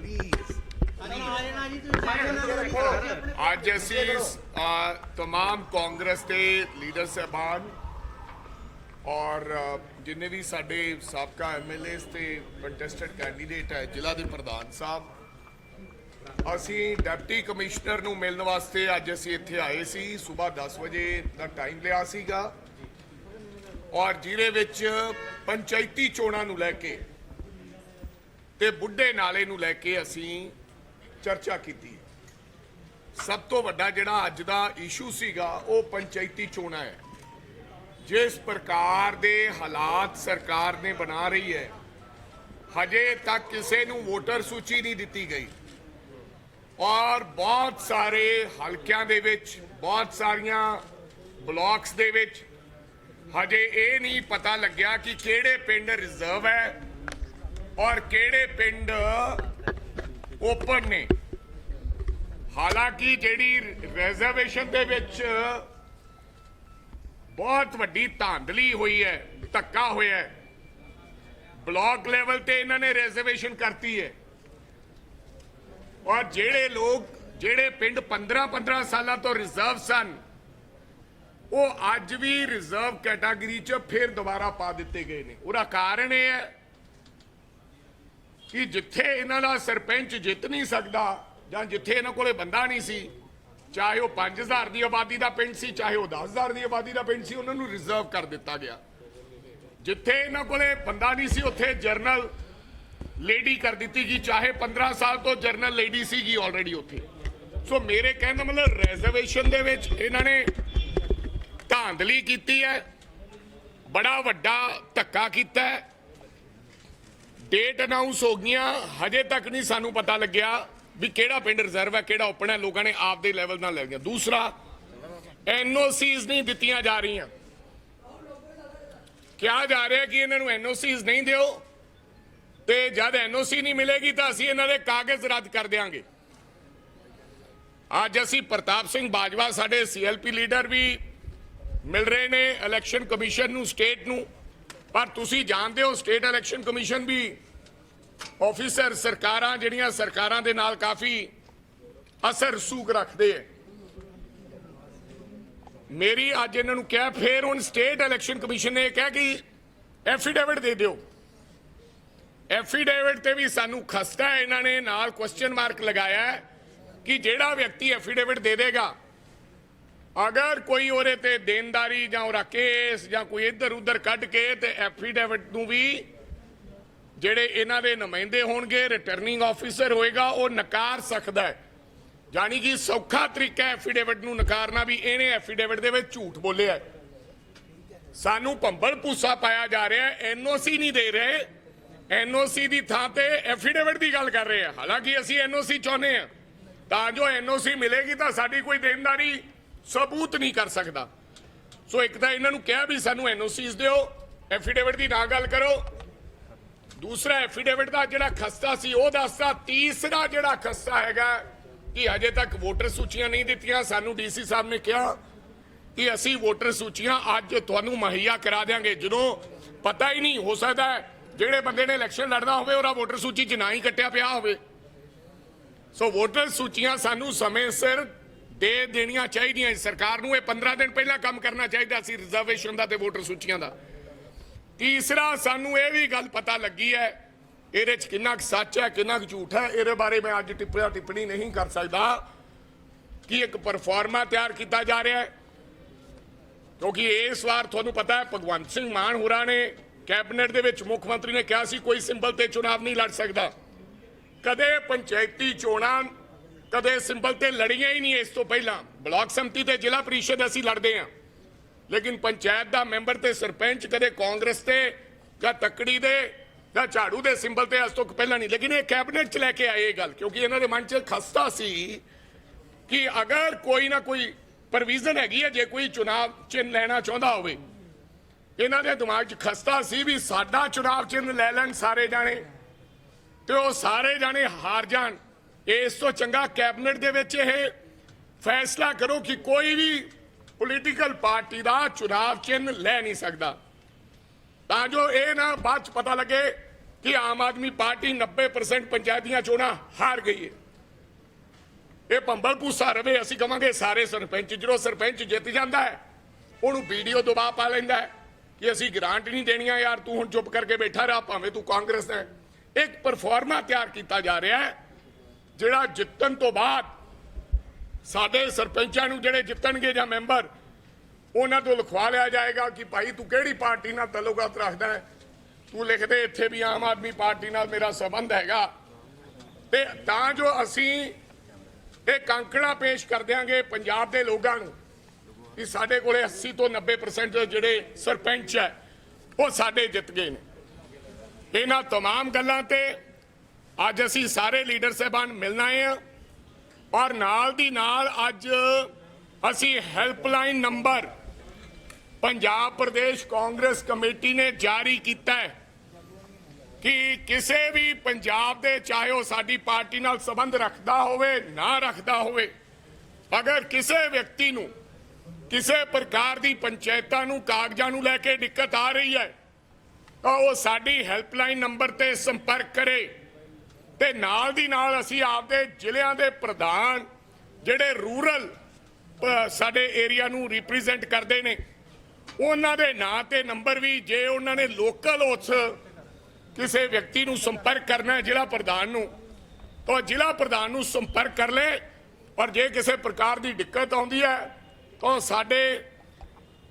Please ਅੱਜ ਅਸੀਂ ਅ, तमाम ਕਾਂਗਰਸ ਦੇ ਲੀਡਰ ਸਹਿਬਾਨ ਔਰ ਅ, ਜਿੰਨੇ ਵੀ ਸਾਡੇ ਸਾਬਕਾ ਐਮਐਲਏਸ ਤੇ ਕੰਟੈਸਟਡ ਕੈਂਡੀਡੇਟ ਹੈ ਜ਼ਿਲ੍ਹਾ ਦੇ ਪ੍ਰਧਾਨ ਸਾਹਿਬ ਅਸੀਂ ਡਿਪਟੀ ਕਮਿਸ਼ਨਰ ਨੂੰ ਮਿਲਣ ਵਾਸਤੇ ਅੱਜ ਅਸੀਂ ਇੱਥੇ ਆਏ ਸੀ ਸਵੇਰ 10 ਵਜੇ ਦਾ ਟਾਈਮ ਲਿਆ ਸੀਗਾ ਔਰ ਜਿਹਦੇ ਵਿੱਚ ਪੰਚਾਇਤੀ ਚੋਣਾਂ ਨੂੰ ਲੈ ਕੇ ਤੇ ਬੁੱਢੇ ਨਾਲੇ ਨੂੰ ਲੈ ਕੇ ਅਸੀਂ ਚਰਚਾ ਕੀਤੀ ਸਭ ਤੋਂ ਵੱਡਾ ਜਿਹੜਾ ਅੱਜ ਦਾ ਇਸ਼ੂ ਸੀਗਾ, ਉਹ ਪੰਚਾਇਤੀ ਚੋਣਾਂ ਹੈ। ਜਿਸ ਪ੍ਰਕਾਰ ਦੇ ਹਾਲਾਤ ਸਰਕਾਰ ਨੇ ਬਣਾ ਰਹੀ ਹੈ, ਹਜੇ ਤੱਕ ਕਿਸੇ ਨੂੰ ਵੋਟਰ ਸੂਚੀ ਨਹੀਂ ਦਿੱਤੀ ਗਈ। ਔਰ ਬਹੁਤ ਸਾਰੇ ਹਲਕਿਆਂ ਦੇ ਵਿੱਚ, ਬਹੁਤ ਸਾਰੀਆਂ ਬਲਾਕਸ ਦੇ ਵਿੱਚ ਹਜੇ ਇਹ ਨਹੀਂ ਪਤਾ ਲੱਗਿਆ ਕਿ ਕਿਹੜੇ ਪਿੰਡ ਰਿਜ਼ਰਵ ਹੈ ਔਰ ਕਿਹੜੇ ਪਿੰਡ ਓਪਨ ਨੇ? ਹਾਲਾਂਕਿ ਜਿਹੜੀ ਰਿਜ਼ਰਵੇਸ਼ਨ ਦੇ ਵਿੱਚ ਬਹੁਤ ਵੱਡੀ ਧਾਂਦਲੀ ਹੋਈ ਹੈ, ਧੱਕਾ ਹੋਇਆ ਹੈ। ਬਲਾਕ ਲੈਵਲ ਤੇ ਇਹਨਾਂ ਨੇ ਰਿਜ਼ਰਵੇਸ਼ਨ ਕਰਤੀ ਹੈ। ਔਰ ਜਿਹੜੇ ਲੋਕ, ਜਿਹੜੇ ਪਿੰਡ 15 15 ਸਾਲਾਂ ਤੋਂ ਰਿਜ਼ਰਵ ਸਨ, ਉਹ ਅੱਜ ਵੀ ਰਿਜ਼ਰਵ ਕੈਟਾਗਰੀ 'ਚ ਫਿਰ ਦੁਬਾਰਾ ਪਾ ਦਿੱਤੇ ਗਏ ਨੇ। ਉਹਦਾ ਕਾਰਨ ਇਹ ਹੈ ਕਿ ਜਿੱਥੇ ਇਹਨਾਂ ਦਾ ਸਰਪੰਚ ਜਿੱਤ ਨਹੀਂ ਸਕਦਾ ਜਾਂ ਜਿੱਥੇ ਇਹਨਾਂ ਕੋਲੇ ਬੰਦਾ ਨਹੀਂ ਸੀ, ਚਾਹੇ ਉਹ 5000 ਦੀ ਆਬਾਦੀ ਦਾ ਪਿੰਡ ਸੀ, ਚਾਹੇ ਉਹ 10000 ਦੀ ਆਬਾਦੀ ਦਾ ਪਿੰਡ ਸੀ, ਉਹਨਾਂ ਨੂੰ ਰਿਜ਼ਰਵ ਕਰ ਦਿੱਤਾ ਗਿਆ। ਜਿੱਥੇ ਇਹਨਾਂ ਕੋਲੇ ਬੰਦਾ ਨਹੀਂ ਸੀ, ਉੱਥੇ ਜਰਨਲ ਲੇਡੀ ਕਰ ਦਿੱਤੀ ਗਈ, ਚਾਹੇ 15 ਸਾਲ ਤੋਂ ਜਰਨਲ ਲੇਡੀ ਸੀਗੀ ਆਲਰੇਡੀ ਉੱਥੇ। ਸੋ ਮੇਰੇ ਕਹਿਣ ਦਾ ਮਤਲਬ ਰਿਜ਼ਰਵੇਸ਼ਨ ਦੇ ਵਿੱਚ ਇਹਨਾਂ ਨੇ ਧਾਂਦਲੀ ਕੀਤੀ ਹੈ, ਬੜਾ ਵੱਡਾ ਧੱਕਾ ਕੀਤਾ ਹੈ। ਡੇਟ ਅਨਾਉਂਸ ਹੋ ਗਈਆਂ। ਹਜੇ ਤੱਕ ਨਹੀਂ ਸਾਨੂੰ ਪਤਾ ਲੱਗਿਆ ਵੀ ਕਿਹੜਾ ਪਿੰਡ ਰਿਜ਼ਰਵ ਹੈ, ਕਿਹੜਾ ਓਪਨ ਹੈ। ਲੋਕਾਂ ਨੇ ਆਪ ਦੇ ਲੈਵਲ ਨਾਲ ਲੈ ਗਿਆ ਦੂਸਰਾ ਐਨਓਸੀਜ਼ ਨਹੀਂ ਦਿੱਤੀਆਂ ਜਾ ਰਹੀਆਂ। ਕਿਹਾ ਜਾ ਰਿਹਾ ਕਿ ਇਹਨਾਂ ਨੂੰ ਐਨਓਸੀਜ਼ ਨਹੀਂ ਦਿਓ ਤੇ ਜਦ ਐਨਓਸੀ ਨਹੀਂ ਮਿਲੇਗੀ ਤਾਂ ਅਸੀਂ ਇਹਨਾਂ ਦੇ ਕਾਗਜ਼ ਰੱਦ ਕਰ ਦੇਵਾਂਗੇ ਅੱਜ ਅਸੀਂ ਪ੍ਰਤਾਪ ਸਿੰਘ ਬਾਜਵਾ, ਸਾਡੇ ਸੀਐਲਪੀ ਲੀਡਰ ਵੀ ਮਿਲ ਰਹੇ ਨੇ। ਇਲੈਕਸ਼ਨ ਕਮਿਸ਼ਨ ਨੂੰ ਸਟੇਟ ਨੂੰ ਪਰ ਤੁਸੀਂ ਜਾਣਦੇ ਹੋ ਸਟੇਟ ਇਲੈਕਸ਼ਨ ਕਮਿਸ਼ਨ ਵੀ ਆਫੀਸਰ ਸਰਕਾਰਾਂ ਜਿਹੜੀਆਂ ਸਰਕਾਰਾਂ ਦੇ ਨਾਲ ਕਾਫੀ ਅਸਰ ਸੂਕ ਰੱਖਦੇ ਹੈ ਮੇਰੀ ਅੱਜ ਇਹਨਾਂ ਨੂੰ ਕਿਹਾ, ਫੇਰ ਹੁਣ ਸਟੇਟ ਇਲੈਕਸ਼ਨ ਕਮਿਸ਼ਨ ਨੇ ਇਹ ਕਿਹਾ ਕਿ ਐਫੀਡੇਵਿਟ ਦੇ ਦਿਓ। ਐਫੀਡੇਵਿਟ ਤੇ ਵੀ ਸਾਨੂੰ ਖਸਤਾ ਇਹਨਾਂ ਨੇ ਨਾਲ ਕੁਐਸਚਨ ਮਾਰਕ ਲਗਾਇਆ ਕਿ ਜਿਹੜਾ ਵਿਅਕਤੀ ਐਫੀਡੇਵਿਟ ਦੇ ਦੇਗਾ ਅਗਰ ਕੋਈ ਉਹਦੇ ਤੇ ਦੇਣਦਾਰੀ ਜਾਂ ਉਹਦਾ ਕੇਸ ਜਾਂ ਕੋਈ ਇੱਧਰ ਉੱਧਰ ਕੱਢ ਕੇ ਤੇ ਐਫੀਡੇਵਿਟ ਨੂੰ ਵੀ ਜਿਹੜੇ ਇਹਨਾਂ ਦੇ ਨੁਮਾਇੰਦੇ ਹੋਣਗੇ ਰਿਟਰਨਿੰਗ ਆਫੀਸਰ ਹੋਏਗਾ, ਉਹ ਨਕਾਰ ਸਕਦਾ ਹੈ। ਜਾਨੀ ਕਿ ਸੌਖਾ ਤਰੀਕਾ ਐਫੀਡੇਵਿਟ ਨੂੰ ਨਕਾਰਨਾ ਵੀ, ਇਹਨੇ ਐਫੀਡੇਵਿਟ ਦੇ ਵਿੱਚ ਝੂਠ ਬੋਲਿਆ ਸਾਨੂੰ ਭੰਬਲ ਪੂਸਾ ਪਾਇਆ ਜਾ ਰਿਹਾ ਹੈ ਐਨਓਸੀ ਨਹੀਂ ਦੇ ਰਹੇ। ਐਨਓਸੀ ਦੀ ਥਾਂ ਤੇ ਐਫੀਡੇਵਿਟ ਦੀ ਗੱਲ ਕਰ ਰਹੇ ਆ। ਹਾਲਾਂਕਿ ਅਸੀਂ ਐਨਓਸੀ ਚਾਹੁੰਦੇ ਆ ਤਾਂ ਜੋ ਐਨਓਸੀ ਮਿਲੇਗੀ ਤਾਂ ਸਾਡੀ ਕੋਈ ਦੇਣਦਾਰੀ ਸਬੂਤ ਨਹੀਂ ਕਰ ਸਕਦਾ। ਸੋ ਇੱਕ ਤਾਂ ਇਹਨਾਂ ਨੂੰ ਕਿਹਾ ਵੀ ਸਾਨੂੰ ਐਨਓਸੀਜ਼ ਦਿਓ, ਐਫੀਡੇਵਿਟ ਦੀ ਨਾ ਗੱਲ ਕਰੋ। ਦੂਸਰਾ, ਐਫੀਡੇਵਿਟ ਦਾ ਜਿਹੜਾ ਖਸਤਾ ਸੀ, ਉਹ ਦੱਸਦਾ ਤੀਸਰਾ ਜਿਹੜਾ ਖਸਤਾ ਹੈਗਾ ਕਿ ਅਜੇ ਤੱਕ ਵੋਟਰ ਸੂਚੀਆਂ ਨਹੀਂ ਦਿੱਤੀਆਂ। ਸਾਨੂੰ ਡੀਸੀ ਸਾਹਿਬ ਨੇ ਕਿਹਾ ਕਿ ਅਸੀਂ ਵੋਟਰ ਸੂਚੀਆਂ ਅੱਜ ਤੁਹਾਨੂੰ ਮੁਹੱਈਆ ਕਰਾ ਦਿਆਂਗੇ। ਜਦੋਂ ਪਤਾ ਹੀ ਨਹੀਂ, ਹੋ ਸਕਦਾ ਜਿਹੜੇ ਬੰਦੇ ਨੇ ਇਲੈਕਸ਼ਨ ਲੜਨਾ ਹੋਵੇ, ਉਹਦਾ ਵੋਟਰ ਸੂਚੀ 'ਚ ਨਾ ਹੀ ਕੱਟਿਆ ਪਿਆ ਹੋਵੇ। ਸੋ ਵੋਟਰ ਸੂਚੀਆਂ ਸਾਨੂੰ ਸਮੇਂ ਸਿਰ ਦੇ ਦੇਣੀਆਂ ਚਾਹੀਦੀਆਂ ਸਰਕਾਰ ਨੂੰ। ਇਹ 15 ਦਿਨ ਪਹਿਲਾਂ ਕੰਮ ਕਰਨਾ ਚਾਹੀਦਾ ਸੀ ਰਿਜ਼ਰਵੇਸ਼ਨ ਦਾ ਤੇ ਵੋਟਰ ਸੂਚੀਆਂ ਦਾ। ਤੀਸਰਾ, ਸਾਨੂੰ ਇਹ ਵੀ ਗੱਲ ਪਤਾ ਲੱਗੀ ਹੈ, ਇਹਦੇ 'ਚ ਕਿੰਨਾ ਕੁ ਸੱਚ ਹੈ, ਕਿੰਨਾ ਕੁ ਝੂਠ ਹੈ, ਇਹਦੇ ਬਾਰੇ ਮੈਂ ਅੱਜ ਟਿੱਪਣਾ ਟਿੱਪਣੀ ਨਹੀਂ ਕਰ ਸਕਦਾ ਕਿ ਇੱਕ ਪਰਫਾਰਮਾ ਤਿਆਰ ਕੀਤਾ ਜਾ ਰਿਹਾ ਹੈ। ਕਿਉਂਕਿ ਇਸ ਵਾਰ ਤੁਹਾਨੂੰ ਪਤਾ ਹੈ, ਭਗਵੰਤ ਸਿੰਘ ਮਾਨ ਹੋਰਾਂ ਨੇ ਕੈਬਨਿਟ ਦੇ ਵਿੱਚ ਮੁੱਖ ਮੰਤਰੀ ਨੇ ਕਿਹਾ ਸੀ, ਕੋਈ ਸਿੰਬਲ ਤੇ ਚੁਣਾਵ ਨਹੀਂ ਲੜ ਸਕਦਾ। ਕਦੇ ਪੰਚਾਇਤੀ ਚੋਣਾਂ ਕਦੇ ਸਿੰਬਲ ਤੇ ਲੜੀਆਂ ਹੀ ਨਹੀਂ ਇਸ ਤੋਂ ਪਹਿਲਾਂ। ਬਲਾਕ ਸੰਮਤੀ ਤੇ ਜ਼ਿਲ੍ਹਾ ਪ੍ਰੀਸ਼ਦ ਅਸੀਂ ਲੜਦੇ ਹਾਂ। ਲੇਕਿਨ ਪੰਚਾਇਤ ਦਾ ਮੈਂਬਰ ਤੇ ਸਰਪੰਚ ਕਦੇ ਕਾਂਗਰਸ ਤੇ ਜਾਂ ਤੱਕੜੀ ਦੇ ਜਾਂ ਝਾੜੂ ਦੇ ਸਿੰਬਲ ਤੇ ਅੱਜ ਤੋਂ ਪਹਿਲਾਂ ਨਹੀਂ। ਲੇਕਿਨ ਇਹ ਕੈਬਨਿਟ ਚ ਲੈ ਕੇ ਆਏ ਇਹ ਗੱਲ, ਕਿਉਂਕਿ ਇਹਨਾਂ ਦੇ ਮਨ ਚ ਖਸਤਾ ਸੀ ਕਿ ਅਗਰ ਕੋਈ ਨਾ ਕੋਈ ਪ੍ਰੋਵੀਜ਼ਨ ਹੈਗੀ ਹੈ, ਜੇ ਕੋਈ ਚੁਣਾਵ ਚਿੰਨ ਲੈਣਾ ਚਾਹੁੰਦਾ ਹੋਵੇ, ਇਹਨਾਂ ਦੇ ਦਿਮਾਗ 'ਚ ਖਸਤਾ ਸੀ ਵੀ ਸਾਡਾ ਚੁਣਾਵ ਚਿੰਨ ਲੈ ਲੈਣ ਸਾਰੇ ਜਾਣੇ ਤੇ ਉਹ ਸਾਰੇ ਜਾਣੇ ਹਾਰ ਜਾਣ। ਇਸ ਤੋਂ ਚੰਗਾ ਕੈਬਨਿਟ ਦੇ ਵਿੱਚ ਇਹ ਫੈਸਲਾ ਕਰੋ ਕਿ ਕੋਈ ਵੀ ਪੋਲੀਟੀਕਲ ਪਾਰਟੀ ਦਾ ਚੁਣਾਵ ਚਿੰਨ ਲੈ ਨਹੀਂ ਸਕਦਾ। ਤਾਂ ਜੋ ਇਹ ਨਾ ਬਾਅਦ ਚ ਪਤਾ ਲੱਗੇ ਕਿ ਆਮ ਆਦਮੀ ਪਾਰਟੀ 90% ਪੰਚਾਇਤੀਆਂ ਚੋਣਾਂ ਹਾਰ ਗਈ ਹੈ। ਇਹ ਪੰਬਲ ਭੂਸਾ ਰਵੇ, ਅਸੀਂ ਕਵਾਂਗੇ ਸਾਰੇ ਸਰਪੰਚ, ਜਦੋਂ ਸਰਪੰਚ ਜਿੱਤ ਜਾਂਦਾ ਹੈ, ਉਹਨੂੰ ਵੀਡੀਓ ਦਬਾਅ ਪਾ ਲੈਂਦਾ ਹੈ ਕਿ ਅਸੀਂ ਗ੍ਰਾਂਟ ਨਹੀਂ ਦੇਣੀਆਂ, ਯਾਰ ਤੂੰ ਹੁਣ ਚੁੱਪ ਕਰਕੇ ਬੈਠਾ ਰਹਾ, ਭਾਵੇਂ ਤੂੰ ਕਾਂਗਰਸ ਹੈ। ਇੱਕ ਪਰਫਾਰਮਾ ਤਿਆਰ ਕੀਤਾ ਜਾ ਰਿਹਾ ਹੈ ਜਿਹੜਾ ਜਿੱਤਣ ਤੋਂ ਬਾਅਦ ਸਾਡੇ ਸਰਪੰਚਾਂ ਨੂੰ ਜਿਹੜੇ ਜਿੱਤਣਗੇ ਜਾਂ ਮੈਂਬਰ ਉਹਨਾਂ ਤੋਂ ਲਿਖਵਾ ਲਿਆ ਜਾਏਗਾ ਕਿ ਭਾਈ ਤੂੰ ਕਿਹੜੀ ਪਾਰਟੀ ਨਾਲ ਤਾਲੁਕਾਤ ਰੱਖਦਾ ਹੈ ਤੂੰ ਲਿਖ ਦੇ ਇੱਥੇ ਵੀ ਆਮ ਆਦਮੀ ਪਾਰਟੀ ਨਾਲ ਮੇਰਾ ਸੰਬੰਧ ਹੈਗਾ ਤੇ ਤਾਂ ਜੋ ਅਸੀਂ ਇਹ ਕੰਕੜਾ ਪੇਸ਼ ਕਰ ਦਿਆਂਗੇ ਪੰਜਾਬ ਦੇ ਲੋਕਾਂ ਨੂੰ ਕਿ ਸਾਡੇ ਕੋਲੇ 80 ਤੋਂ 90% ਜਿਹੜੇ ਸਰਪੰਚ ਹੈ ਉਹ ਸਾਡੇ ਜਿੱਤ ਗਏ ਨੇ ਇਹਨਾਂ तमाम ਗੱਲਾਂ ਤੇ ਅੱਜ ਅਸੀਂ ਸਾਰੇ ਲੀਡਰ ਸਾਹਿਬਾਨ ਮਿਲਣਾ ਆਏ ਹਾਂ ਔਰ ਨਾਲ ਦੀ ਨਾਲ ਅੱਜ ਅਸੀਂ helpline number Punjab Pradesh Congress committee ਨੇ ਜਾਰੀ ਕੀਤਾ ਹੈ ਕਿ ਕਿਸੇ ਵੀ ਪੰਜਾਬ ਦੇ ਚਾਹੇ ਉਹ ਸਾਡੀ ਪਾਰਟੀ ਨਾਲ ਸੰਬੰਧ ਰੱਖਦਾ ਹੋਵੇ, ਨਾ ਰੱਖਦਾ ਹੋਵੇ, ਅਗਰ ਕਿਸੇ ਵਿਅਕਤੀ ਨੂੰ ਕਿਸੇ ਪ੍ਰਕਾਰ ਦੀ ਪੰਚਾਇਤਾਂ ਨੂੰ, ਕਾਗਜ਼ਾਂ ਨੂੰ ਲੈ ਕੇ ਦਿੱਕਤ ਆ ਰਹੀ ਹੈ, ਤਾਂ ਉਹ ਸਾਡੀ ਹੈਲਪਲਾਈਨ ਨੰਬਰ ਤੇ ਸੰਪਰਕ ਕਰੇ। ਤੇ ਨਾਲ ਦੀ ਨਾਲ ਅਸੀਂ ਆਪਦੇ ਜ਼ਿਲ੍ਹਿਆਂ ਦੇ ਪ੍ਰਧਾਨ ਜਿਹੜੇ ਰੂਰਲ ਸਾਡੇ ਏਰੀਆ ਨੂੰ ਰਿਪਰੈਜ਼ੈਂਟ ਕਰਦੇ ਨੇ, ਉਹਨਾਂ ਦੇ ਨਾਂ ਤੇ ਨੰਬਰ ਵੀ ਜੇ ਉਹਨਾਂ ਨੇ ਲੋਕਲ ਉਸ ਕਿਸੇ ਵਿਅਕਤੀ ਨੂੰ ਸੰਪਰਕ ਕਰਨਾ ਹੈ ਜ਼ਿਲ੍ਹਾ ਪ੍ਰਧਾਨ ਨੂੰ, ਤਾਂ ਜ਼ਿਲ੍ਹਾ ਪ੍ਰਧਾਨ ਨੂੰ ਸੰਪਰਕ ਕਰ ਲੈ ਔਰ ਜੇ ਕਿਸੇ ਪ੍ਰਕਾਰ ਦੀ ਦਿੱਕਤ ਆਉਂਦੀ ਹੈ, ਤਾਂ ਸਾਡੇ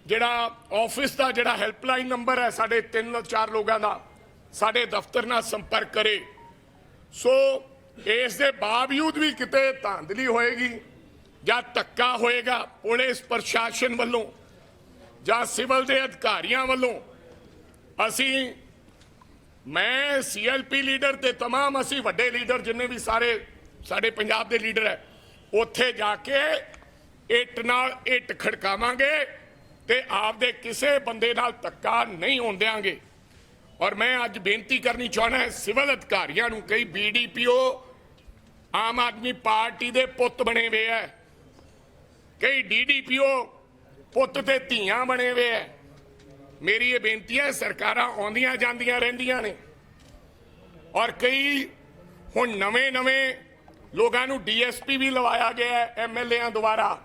ਜਿਹੜਾ ਆਫਿਸ ਦਾ ਜਿਹੜਾ ਹੈਲਪਲਾਈਨ ਨੰਬਰ ਹੈ, ਸਾਡੇ ਤਿੰਨ ਚਾਰ ਲੋਕਾਂ ਦਾ, ਸਾਡੇ ਦਫ਼ਤਰ ਨਾਲ ਸੰਪਰਕ ਕਰੇ। ਸੋ ਇਸ ਦੇ ਬਾਵਜੂਦ ਵੀ ਕਿਤੇ ਧਾਂਦਲੀ ਹੋਏਗੀ ਜਾਂ ਧੱਕਾ ਹੋਏਗਾ ਪੁਲਿਸ ਪ੍ਰਸ਼ਾਸਨ ਵੱਲੋਂ ਜਾਂ ਸਿਵਲ ਦੇ ਅਧਿਕਾਰੀਆਂ ਵੱਲੋਂ ਅਸੀਂ ਮੈਂ ਸੀਐਲਪੀ ਲੀਡਰ ਤੇ तमाम ਅਸੀਂ ਵੱਡੇ ਲੀਡਰ ਜਿੰਨੇ ਵੀ ਸਾਰੇ ਸਾਡੇ ਪੰਜਾਬ ਦੇ ਲੀਡਰ ਹੈ ਉੱਥੇ ਜਾ ਕੇ ਇੱਟ ਨਾਲ ਇੱਟ ਖੜਕਾਵਾਂਗੇ ਤੇ ਆਪਦੇ ਕਿਸੇ ਬੰਦੇ ਨਾਲ ਧੱਕਾ ਨਹੀਂ ਹੋਣ ਦਿਆਂਗੇ ਔਰ ਮੈਂ ਅੱਜ ਬੇਨਤੀ ਕਰਨੀ ਚਾਹਣਾ ਸਿਵਲ ਅਧਿਕਾਰੀਆਂ ਨੂੰ ਕਈ ਬੀਡੀਪੀਓ ਆਮ ਆਦਮੀ ਪਾਰਟੀ ਦੇ ਪੁੱਤ ਬਣੇ ਹੋਏ ਐ। ਕਈ ਡੀਡੀਪੀਓ ਪੁੱਤ ਤੇ ਧੀਆਂ ਬਣੇ ਹੋਏ ਐ। ਮੇਰੀ ਇਹ ਬੇਨਤੀ ਹੈ ਸਰਕਾਰਾਂ ਆਉਂਦੀਆਂ ਜਾਂਦੀਆਂ ਰਹਿੰਦੀਆਂ ਨੇ। ਔਰ ਕਈ ਹੁਣ ਨਵੇਂ ਨਵੇਂ ਲੋਕਾਂ ਨੂੰ ਡੀਐਸਪੀ ਵੀ ਲਵਾਇਆ ਗਿਆ ਹੈ ਐਮਐਲਏਆਂ ਦੁਆਰਾ।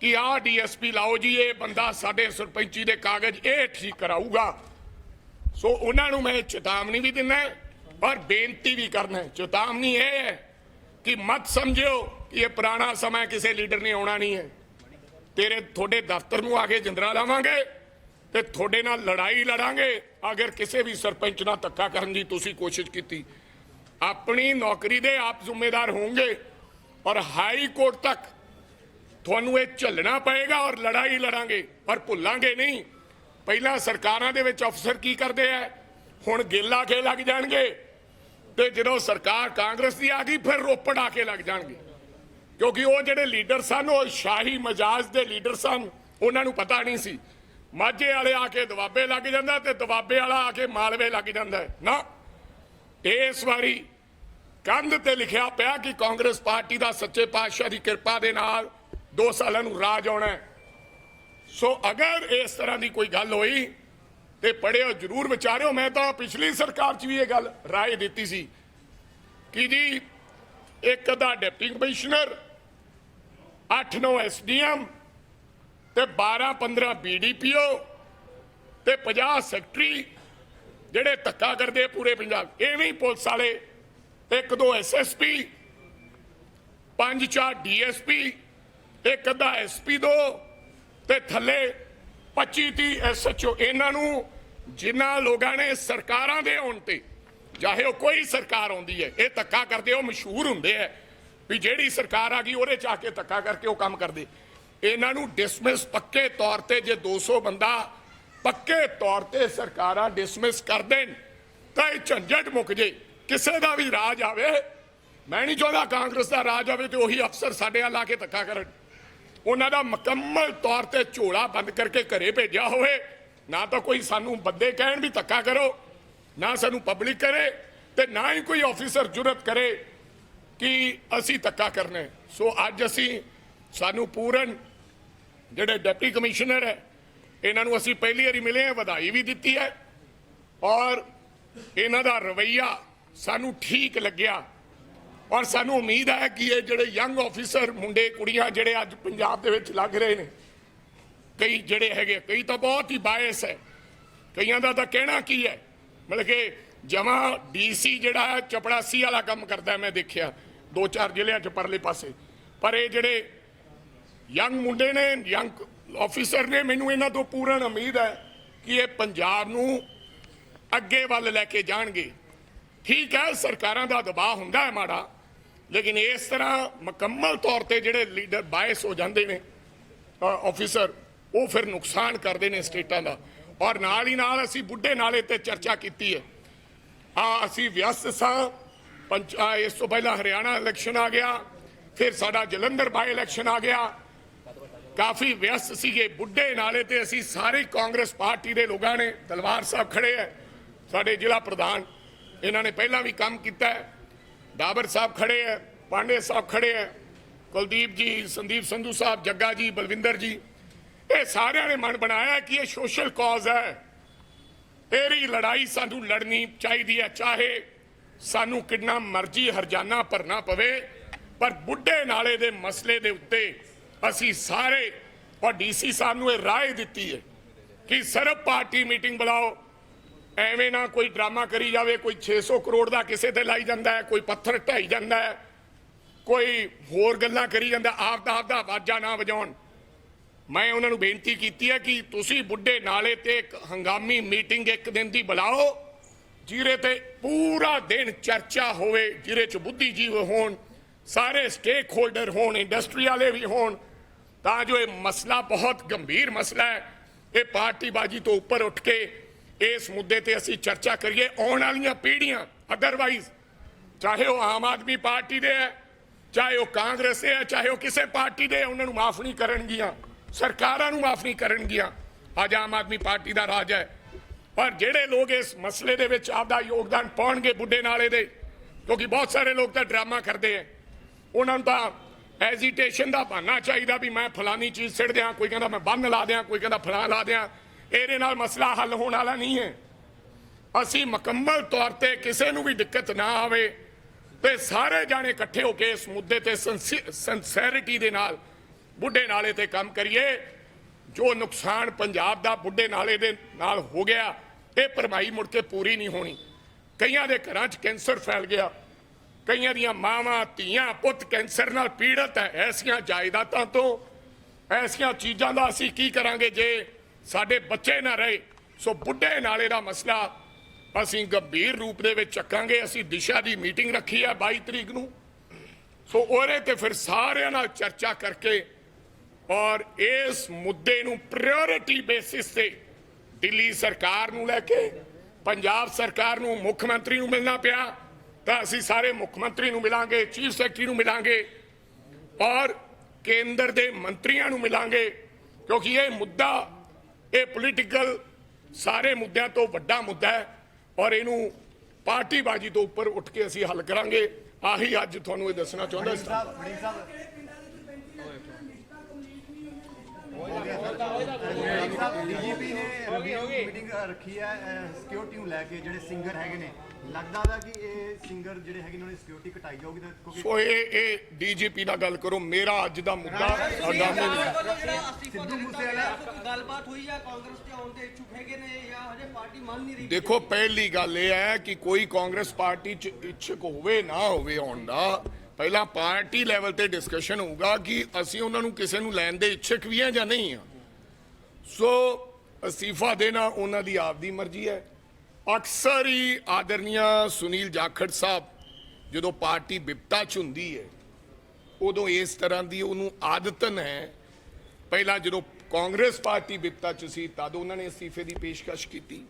ਕਿ ਆਹ ਡੀਐਸਪੀ ਲਾਓ ਜੀ, ਇਹ ਬੰਦਾ ਸਾਡੇ ਸਰਪੰਚੀ ਦੇ ਕਾਗਜ਼ ਇਹ ਠੀਕ ਕਰਾਊਗਾ। ਸੋ ਉਹਨਾਂ ਨੂੰ ਮੈਂ ਚੇਤਾਵਨੀ ਵੀ ਦਿੰਦਾ ਔਰ ਬੇਨਤੀ ਵੀ ਕਰਨਾ ਚੇਤਾਵਨੀ ਇਹ ਹੈ ਕਿ ਮਤ ਸਮਝਿਓ ਕਿ ਇਹ ਪੁਰਾਣਾ ਸਮਾਂ ਕਿਸੇ ਲੀਡਰ ਨੇ ਆਉਣਾ ਨਹੀਂ ਹੈ। ਤੇਰੇ, ਤੁਹਾਡੇ ਦਫ਼ਤਰ ਨੂੰ ਆ ਕੇ ਜਿੰਦਰਾ ਲਾਵਾਂਗੇ ਤੇ ਤੁਹਾਡੇ ਨਾਲ ਲੜਾਈ ਲੜਾਂਗੇ। ਅਗਰ ਕਿਸੇ ਵੀ ਸਰਪੰਚ ਨਾਲ ਧੱਕਾ ਕਰਨ ਦੀ ਤੁਸੀਂ ਕੋਸ਼ਿਸ਼ ਕੀਤੀ, ਆਪਣੀ ਨੌਕਰੀ ਦੇ ਆਪ ਜ਼ਿੰਮੇਦਾਰ ਹੋਵੋਗੇ ਔਰ ਹਾਈ ਕੋਰਟ ਤੱਕ ਤੁਹਾਨੂੰ ਇਹ ਝੱਲਣਾ ਪਏਗਾ ਔਰ ਲੜਾਈ ਲੜਾਂਗੇ, ਪਰ ਭੁੱਲਾਂਗੇ ਨਹੀਂ। ਪਹਿਲਾਂ ਸਰਕਾਰਾਂ ਦੇ ਵਿੱਚ ਅਫਸਰ ਕੀ ਕਰਦੇ ਆ? ਹੁਣ ਗਿੱਲ ਆ ਕੇ ਲੱਗ ਜਾਣਗੇ ਤੇ ਜਦੋਂ ਸਰਕਾਰ ਕਾਂਗਰਸ ਦੀ ਆ ਗਈ, ਫਿਰ ਰੋਪੜ ਆ ਕੇ ਲੱਗ ਜਾਣਗੇ। ਕਿਉਂਕਿ ਉਹ ਜਿਹੜੇ ਲੀਡਰ ਸਨ, ਉਹ ਸ਼ਾਹੀ ਮਜਾਜ ਦੇ ਲੀਡਰ ਸਨ, ਉਹਨਾਂ ਨੂੰ ਪਤਾ ਨਹੀਂ ਸੀ। ਮਾਝੇ ਵਾਲੇ ਆ ਕੇ ਦਵਾਬੇ ਲੱਗ ਜਾਂਦਾ ਤੇ ਦਵਾਬੇ ਵਾਲਾ ਆ ਕੇ ਮਾਲਵੇ ਲੱਗ ਜਾਂਦਾ। ਨਾ, ਇਸ ਵਾਰੀ ਕੰਧ ਤੇ ਲਿਖਿਆ ਪਿਆ ਕਿ ਕਾਂਗਰਸ ਪਾਰਟੀ ਦਾ ਸੱਚੇ ਪਾਤਸ਼ਾਹ ਦੀ ਕਿਰਪਾ ਦੇ ਨਾਲ 2 ਸਾਲਾਂ ਨੂੰ ਰਾਜ ਆਉਣਾ ਹੈ। ਸੋ ਅਗਰ ਇਸ ਤਰ੍ਹਾਂ ਦੀ ਕੋਈ ਗੱਲ ਹੋਈ ਤੇ ਪੜਿਓ ਜਰੂਰ ਵਿਚਾਰਿਓ ਮੈਂ ਤਾਂ ਪਿਛਲੀ ਸਰਕਾਰ 'ਚ ਵੀ ਇਹ ਗੱਲ ਰਾਏ ਦਿੱਤੀ ਸੀ ਕਿ ਜੀ ਇੱਕ ਦਾ ਡਿਪਟੀ ਕਮਿਸ਼ਨਰ 8-9 ਐਸਡੀਐਮ ਤੇ 12-15 ਬੀਡੀਪੀਓ ਤੇ 50 ਸੈਕਟਰੀ ਜਿਹੜੇ ਧੱਕਾ ਕਰਦੇ ਪੂਰੇ ਪੰਜਾਬ ਐਵੇਂ ਹੀ ਪੁਲਿਸ ਵਾਲੇ ਇੱਕ ਦੋ ਐਸਐਸਪੀ ਪੰਜ ਚਾਰ ਡੀਐਸਪੀ ਇੱਕ ਅੱਧਾ ਐਸਪੀ ਦੋ ਤੇ ਥੱਲੇ 25 30 ਐਸਐਚਓ ਇਹਨਾਂ ਨੂੰ, ਜਿਨ੍ਹਾਂ ਲੋਕਾਂ ਨੇ ਸਰਕਾਰਾਂ ਦੇ ਹੋਣ ਤੇ, ਚਾਹੇ ਉਹ ਕੋਈ ਸਰਕਾਰ ਆਉਂਦੀ ਹੈ, ਇਹ ਧੱਕਾ ਕਰਦੇ, ਉਹ ਮਸ਼ਹੂਰ ਹੁੰਦੇ ਆ ਵੀ ਜਿਹੜੀ ਸਰਕਾਰ ਆ ਗਈ, ਉਹਦੇ ਚ ਆ ਕੇ ਧੱਕਾ ਕਰਕੇ ਉਹ ਕੰਮ ਕਰਦੇ। ਇਹਨਾਂ ਨੂੰ ਡਿਸਮਿਸ ਪੱਕੇ ਤੌਰ ਤੇ ਜੇ 200 ਬੰਦਾ ਪੱਕੇ ਤੌਰ ਤੇ ਸਰਕਾਰਾਂ ਡਿਸਮਿਸ ਕਰ ਦੇਣ, ਤਾਂ ਇਹ ਝੰਜਟ ਮੁੱਕ ਜੇ। ਕਿਸੇ ਦਾ ਵੀ ਰਾਜ ਆਵੇ, ਮੈਂ ਨਹੀਂ ਚਾਹੁੰਦਾ ਕਾਂਗਰਸ ਦਾ ਰਾਜ ਆਵੇ ਤੇ ਉਹੀ ਅਫਸਰ ਸਾਡੇ ਨਾਲ ਲਾ ਕੇ ਧੱਕਾ ਕਰਨ। ਉਹਨਾਂ ਦਾ ਮੁਕੰਮਲ ਤੌਰ ਤੇ ਝੋਲਾ ਬੰਦ ਕਰਕੇ ਘਰੇ ਭੇਜਿਆ ਹੋਵੇ। ਨਾ ਤਾਂ ਕੋਈ ਸਾਨੂੰ ਬੰਦੇ ਕਹਿਣ ਵੀ ਧੱਕਾ ਕਰੋ, ਨਾ ਸਾਨੂੰ ਪਬਲਿਕ ਕਰੇ ਤੇ ਨਾ ਹੀ ਕੋਈ ਆਫੀਸਰ ਜੁਰਤ ਕਰੇ ਕਿ ਅਸੀਂ ਧੱਕਾ ਕਰਨਾ ਸੋ ਅੱਜ ਅਸੀਂ ਸਾਨੂੰ ਪੂਰਨ ਜਿਹੜੇ ਡਿਪਟੀ ਕਮਿਸ਼ਨਰ ਹੈ, ਇਹਨਾਂ ਨੂੰ ਅਸੀਂ ਪਹਿਲੀ ਵਾਰੀ ਮਿਲੇ ਹਾਂ, ਵਧਾਈ ਵੀ ਦਿੱਤੀ ਹੈ ਔਰ ਇਹਨਾਂ ਦਾ ਰਵਈਆ ਸਾਨੂੰ ਠੀਕ ਲੱਗਿਆ। ਔਰ ਸਾਨੂੰ ਉਮੀਦ ਹੈ ਕਿ ਇਹ ਜਿਹੜੇ ਯੰਗ ਆਫੀਸਰ ਮੁੰਡੇ, ਕੁੜੀਆਂ ਜਿਹੜੇ ਅੱਜ ਪੰਜਾਬ ਦੇ ਵਿੱਚ ਲੱਗ ਰਹੇ ਨੇ, ਕਈ ਜਿਹੜੇ ਹੈਗੇ ਕਈ ਤਾਂ ਬਹੁਤ ਹੀ ਬਾਇਸ ਹੈ। ਕਈਆਂ ਦਾ ਤਾਂ ਕਹਿਣਾ ਕੀ ਹੈ? ਮਤਲਬ ਕਿ ਜਮਾ ਡੀਸੀ ਜਿਹੜਾ ਹੈ ਚਪੜਾਸੀ ਵਾਲਾ ਕੰਮ ਕਰਦਾ ਮੈਂ ਦੇਖਿਆ। ਦੋ ਚਾਰ ਜ਼ਿਲ੍ਹਿਆਂ ਚ ਪਰਲੇ ਪਾਸੇ। ਪਰ ਇਹ ਜਿਹੜੇ ਯੰਗ ਮੁੰਡੇ ਨੇ ਯੰਗ ਆਫੀਸਰ ਨੇ, ਮੈਨੂੰ ਇਹਨਾਂ ਤੋਂ ਪੂਰਨ ਉਮੀਦ ਹੈ ਕਿ ਇਹ ਪੰਜਾਬ ਨੂੰ ਅੱਗੇ ਵੱਲ ਲੈ ਕੇ ਜਾਣਗੇ। ਠੀਕ ਹੈ, ਸਰਕਾਰਾਂ ਦਾ ਦਬਾਅ ਹੁੰਦਾ ਹੈ ਮਾੜਾ ਲੇਕਿਨ ਇਸ ਤਰ੍ਹਾਂ ਮੁਕੰਮਲ ਤੌਰ ਤੇ ਜਿਹੜੇ ਲੀਡਰ ਬਾਇਸ ਹੋ ਜਾਂਦੇ ਨੇ ਆਫੀਸਰ ਉਹ ਫਿਰ ਨੁਕਸਾਨ ਕਰਦੇ ਨੇ ਸਟੇਟਾਂ ਦਾ। ਔਰ ਨਾਲ ਹੀ ਨਾਲ ਅਸੀਂ ਬੁੱਢੇ ਨਾਲੇ ਤੇ ਚਰਚਾ ਕੀਤੀ ਹੈ। ਆ, ਅਸੀਂ ਵਿਅਸਤ ਸਾਂ। ਪੰਚ ਇਸ ਤੋਂ ਪਹਿਲਾਂ ਹਰਿਆਣਾ ਇਲੈਕਸ਼ਨ ਆ ਗਿਆ, ਫਿਰ ਸਾਡਾ ਜਲੰਧਰ ਬਾਈ ਇਲੈਕਸ਼ਨ ਆ ਗਿਆ। ਕਾਫੀ ਵਿਅਸਤ ਸੀਗੇ। ਬੁੱਢੇ ਨਾਲੇ ਤੇ ਅਸੀਂ ਸਾਰੇ ਕਾਂਗਰਸ ਪਾਰਟੀ ਦੇ ਲੋਕਾਂ ਨੇ, ਤਲਵਾਰ ਸਾਹਿਬ ਖੜੇ ਹੈ। ਸਾਡੇ ਜ਼ਿਲ੍ਹਾ ਪ੍ਰਧਾਨ, ਇਹਨਾਂ ਨੇ ਪਹਿਲਾਂ ਵੀ ਕੰਮ ਕੀਤਾ ਹੈ। ਡਾਬਰ ਸਾਹਿਬ ਖੜੇ ਹੈ, ਪਾਂਡੇ ਸਾਹਿਬ ਖੜੇ ਹੈ, ਕੁਲਦੀਪ ਜੀ, ਸੰਦੀਪ ਸੰਧੂ ਸਾਹਿਬ, ਜੱਗਾ ਜੀ, ਬਲਵਿੰਦਰ ਜੀ। ਇਹ ਸਾਰਿਆਂ ਨੇ ਮਨ ਬਣਾਇਆ ਕਿ ਇਹ ਸੋਸ਼ਲ ਕਾਜ਼ ਹੈ। ਇਹਦੀ ਲੜਾਈ ਸਾਨੂੰ ਲੜਨੀ ਚਾਹੀਦੀ ਹੈ, ਚਾਹੇ ਸਾਨੂੰ ਕਿੰਨਾ ਮਰਜ਼ੀ ਹਰਜਾਨਾ ਭਰਨਾ ਪਵੇ, ਪਰ ਬੁੱਢੇ ਨਾਲੇ ਦੇ ਮਸਲੇ ਦੇ ਉੱਤੇ ਅਸੀਂ ਸਾਰੇ, ਔਰ ਡੀਸੀ ਸਾਹਿਬ ਨੂੰ ਇਹ ਰਾਏ ਦਿੱਤੀ ਹੈ ਕਿ ਸਰਬ ਪਾਰਟੀ ਮੀਟਿੰਗ ਬੁਲਾਓ ਐਵੇਂ ਨਾ ਕੋਈ ਡਰਾਮਾ ਕਰੀ ਜਾਵੇ, ਕੋਈ 600 ਕਰੋੜ ਦਾ ਕਿਸੇ ਤੇ ਲਾਈ ਜਾਂਦਾ ਹੈ, ਕੋਈ ਪੱਥਰ ਢਾਈ ਜਾਂਦਾ ਹੈ, ਕੋਈ ਹੋਰ ਗੱਲਾਂ ਕਰੀ ਜਾਂਦਾ ਆਪ ਦਾ ਆਪ ਦਾ ਵਾਜਾ ਨਾ ਵਜਾਉਣ। ਮੈਂ ਉਹਨਾਂ ਨੂੰ ਬੇਨਤੀ ਕੀਤੀ ਹੈ ਕਿ ਤੁਸੀਂ ਬੁੱਢੇ ਨਾਲੇ ਤੇ ਇੱਕ ਹੰਗਾਮੀ ਮੀਟਿੰਗ ਇੱਕ ਦਿਨ ਦੀ ਬੁਲਾਓ, ਜਿਹਦੇ ਤੇ ਪੂਰਾ ਦਿਨ ਚਰਚਾ ਹੋਵੇ, ਜਿਹਦੇ ਚ ਬੁੱਧੀਜੀਵ ਹੋਣ, ਸਾਰੇ ਸਟੇਕ ਹੋਲਡਰ ਹੋਣ ਇੰਡਸਟਰੀ ਵਾਲੇ ਵੀ ਹੋਣ, ਤਾਂ ਜੋ ਇਹ ਮਸਲਾ ਬਹੁਤ ਗੰਭੀਰ ਮਸਲਾ ਹੈ। ਇਹ ਪਾਰਟੀਬਾਜ਼ੀ ਤੋਂ ਉੱਪਰ ਉੱਠ ਕੇ ਇਸ ਮੁੱਦੇ ਤੇ ਅਸੀਂ ਚਰਚਾ ਕਰੀਏ ਆਉਣ ਵਾਲੀਆਂ ਪੀੜ੍ਹੀਆਂ ਅਦਰਵਾਈਜ਼ ਚਾਹੇ ਉਹ ਆਮ ਆਦਮੀ ਪਾਰਟੀ ਦੇ ਹੈ ਚਾਹੇ ਉਹ ਕਾਂਗਰਸ ਦੇ ਹੈ ਚਾਹੇ ਉਹ ਕਿਸੇ ਪਾਰਟੀ ਦੇ ਹੈ, ਉਹਨਾਂ ਨੂੰ ਮਾਫ ਨਹੀਂ ਕਰਨਗੀਆਂ ਸਰਕਾਰਾਂ ਨੂੰ ਮਾਫ ਨਹੀਂ ਕਰਨਗੀਆਂ। ਅੱਜ ਆਮ ਆਦਮੀ ਪਾਰਟੀ ਦਾ ਰਾਜ ਹੈ। ਪਰ ਜਿਹੜੇ ਲੋਕ ਇਸ ਮਸਲੇ ਦੇ ਵਿੱਚ ਆਪਦਾ ਯੋਗਦਾਨ ਪਾਉਣਗੇ ਬੁੱਢੇ ਨਾਲੇ ਦੇ ਕਿਉਂਕਿ ਬਹੁਤ ਸਾਰੇ ਲੋਕ ਤਾਂ ਡਰਾਮਾ ਕਰਦੇ ਆ ਉਹਨਾਂ ਨੂੰ ਤਾਂ ਐਜੀਟੇਸ਼ਨ ਦਾ ਬਹਾਨਾ ਚਾਹੀਦਾ ਵੀ ਮੈਂ ਫਲਾਨੀ ਚੀਜ਼ ਸਿੱਟ ਦਿਆਂ ਕੋਈ ਕਹਿੰਦਾ ਮੈਂ ਬੰਨ ਲਾ ਦਿਆਂ ਕੋਈ ਕਹਿੰਦਾ ਫਲਾਂ ਲਾ ਦਿਆਂ ਇਹਦੇ ਨਾਲ ਮਸਲਾ ਹੱਲ ਹੋਣ ਵਾਲਾ ਨਹੀਂ ਹੈ। ਅਸੀਂ ਮੁਕੰਮਲ ਤੌਰ ਤੇ ਕਿਸੇ ਨੂੰ ਵੀ ਦਿੱਕਤ ਨਾ ਆਵੇ ਤੇ ਸਾਰੇ ਜਾਣੇ ਇਕੱਠੇ ਹੋ ਕੇ ਇਸ ਮੁੱਦੇ ਤੇ ਸਿੰਸੈਰਿਟੀ ਦੇ ਨਾਲ ਬੁੱਢੇ ਨਾਲੇ ਤੇ ਕੰਮ ਕਰੀਏ। ਜੋ ਨੁਕਸਾਨ ਪੰਜਾਬ ਦਾ ਬੁੱਢੇ ਨਾਲੇ ਦੇ ਨਾਲ ਹੋ ਗਿਆ, ਇਹ ਭਰਮਾਈ ਮੁੜ ਕੇ ਪੂਰੀ ਨਹੀਂ ਹੋਣੀ। ਕਈਆਂ ਦੇ ਘਰਾਂ 'ਚ ਕੈਂਸਰ ਫੈਲ ਗਿਆ, ਕਈਆਂ ਦੀਆਂ ਮਾਵਾਂ, ਧੀਆਂ, ਪੁੱਤ ਕੈਂਸਰ ਨਾਲ ਪੀੜਤ ਹੈ। ਐਸੀਆਂ ਜਾਇਦਾਦਾਂ ਤੋਂ, ਐਸੀਆਂ ਚੀਜ਼ਾਂ ਦਾ ਅਸੀਂ ਕੀ ਕਰਾਂਗੇ ਜੇ ਸਾਡੇ ਬੱਚੇ ਨਾ ਰਹੇ। ਸੋ ਬੁੱਢੇ ਨਾਲੇ ਦਾ ਮਸਲਾ, ਅਸੀਂ ਗੰਭੀਰ ਰੂਪ ਦੇ ਵਿੱਚ ਚੱਕਾਂਗੇ। ਅਸੀਂ ਦਿਸ਼ਾ ਦੀ ਮੀਟਿੰਗ ਰੱਖੀ ਹੈ 22 ਤਰੀਕ ਨੂੰ। ਸੋ ਉਹਦੇ ਤੇ ਫਿਰ ਸਾਰਿਆਂ ਨਾਲ ਚਰਚਾ ਕਰਕੇ ਔਰ ਇਸ ਮੁੱਦੇ ਨੂੰ ਪ੍ਰਾਇੋਰਟੀ ਬੇਸਿਸ ਤੇ ਦਿੱਲੀ ਸਰਕਾਰ ਨੂੰ ਲੈ ਕੇ, ਪੰਜਾਬ ਸਰਕਾਰ ਨੂੰ ਮੁੱਖ ਮੰਤਰੀ ਨੂੰ ਮਿਲਣਾ ਪਿਆ। ਤਾਂ ਅਸੀਂ ਸਾਰੇ ਮੁੱਖ ਮੰਤਰੀ ਨੂੰ ਮਿਲਾਂਗੇ, ਚੀਫ ਸੈਕਟਰੀ ਨੂੰ ਮਿਲਾਂਗੇ ਔਰ ਕੇਂਦਰ ਦੇ ਮੰਤਰੀਆਂ ਨੂੰ ਮਿਲਾਂਗੇ। ਕਿਉਂਕਿ ਇਹ ਮੁੱਦਾ ਇਹ ਪੋਲੀਟੀਕਲ ਸਾਰੇ ਮੁੱਦਿਆਂ ਤੋਂ ਵੱਡਾ ਮੁੱਦਾ ਹੈ ਔਰ ਇਹਨੂੰ ਪਾਰਟੀਬਾਜ਼ੀ ਤੋਂ ਉੱਪਰ ਉੱਠ ਕੇ ਅਸੀਂ ਹੱਲ ਕਰਾਂਗੇ। ਆਹੀ ਅੱਜ ਤੁਹਾਨੂੰ ਇਹ ਦੱਸਣਾ ਚਾਹੁੰਦਾ ਸੀ। ਡੀਜੀਪੀ ਨੇ ਮੀਟਿੰਗ ਰੱਖੀ ਹੈ ਸਿਕਿਉਰਿਟੀ ਨੂੰ ਲੈ ਕੇ ਜਿਹੜੇ ਸਿੰਗਰ ਹੈਗੇ ਨੇ ਲੱਗਦਾ ਦਾ ਕਿ ਇਹ ਸਿੰਗਰ ਜਿਹੜੇ ਹੈਗੇ ਨੇ ਉਹਨਾਂ ਦੀ ਸਿਕਿਉਰਿਟੀ ਘਟਾਈ ਜਾਊਗੀ ਤਾਂ ਕਿਉਂਕਿ ਸੋ ਇਹ ਇਹ ਡੀਜੀਪੀ ਨਾਲ ਗੱਲ ਕਰੋ ਮੇਰਾ ਅੱਜ ਦਾ ਮੁੱਦਾ ਆਗਾਮੀ ਵੱਲੋਂ ਜਿਹੜਾ ਅਸਤੀਫਾ ਸਿੱਧੂ ਦੇ ਮੂਸੇਵਾਲਾ- ਕੋਈ ਗੱਲਬਾਤ ਹੋਈ ਜਾਂ ਕਾਂਗਰਸ ਤੇ ਆਉਣ ਦੇ ਇੱਛੁਕ ਹੈਗੇ ਨੇ ਜਾਂ ਹਜੇ ਪਾਰਟੀ ਮੰਨ ਨਹੀਂ ਰਹੀ? ਦੇਖੋ ਪਹਿਲੀ ਗੱਲ ਇਹ ਹੈ ਕਿ ਕੋਈ ਕਾਂਗਰਸ ਪਾਰਟੀ ਚ ਇੱਛੁਕ ਹੋਵੇ ਨਾ ਹੋਵੇ ਆਉਣ ਦਾ ਪਹਿਲਾਂ ਪਾਰਟੀ ਲੈਵਲ ਤੇ ਡਿਸਕਸ਼ਨ ਹੋਊਗਾ ਕਿ ਅਸੀਂ ਉਹਨਾਂ ਨੂੰ ਕਿਸੇ ਨੂੰ ਲੈਣ ਦੇ ਇੱਛਕ ਵੀ ਆ ਜਾਂ ਨਹੀਂ ਆ ਸੋ ਅਸਤੀਫਾ ਦੇਣਾ ਉਹਨਾਂ ਦੀ ਆਪਦੀ ਮਰਜ਼ੀ ਹੈ। ਅਕਸਰ ਹੀ ਆਦਰਨੀਆ ਸੁਨੀਲ ਜਾਖੜ ਸਾਹਿਬ ਜਦੋਂ ਪਾਰਟੀ ਬਿਪਤਾ ਚ ਹੁੰਦੀ ਹੈ, ਉਦੋਂ ਇਸ ਤਰ੍ਹਾਂ ਦੀ ਉਹਨੂੰ ਆਦਤਨ ਹੈ। ਪਹਿਲਾਂ ਜਦੋਂ ਕਾਂਗਰਸ ਪਾਰਟੀ ਬਿਪਤਾ ਚ ਸੀ, ਤਦ ਉਹਨਾਂ ਨੇ ਅਸਤੀਫੇ ਦੀ ਪੇਸ਼ਕਸ਼ ਕੀਤੀ।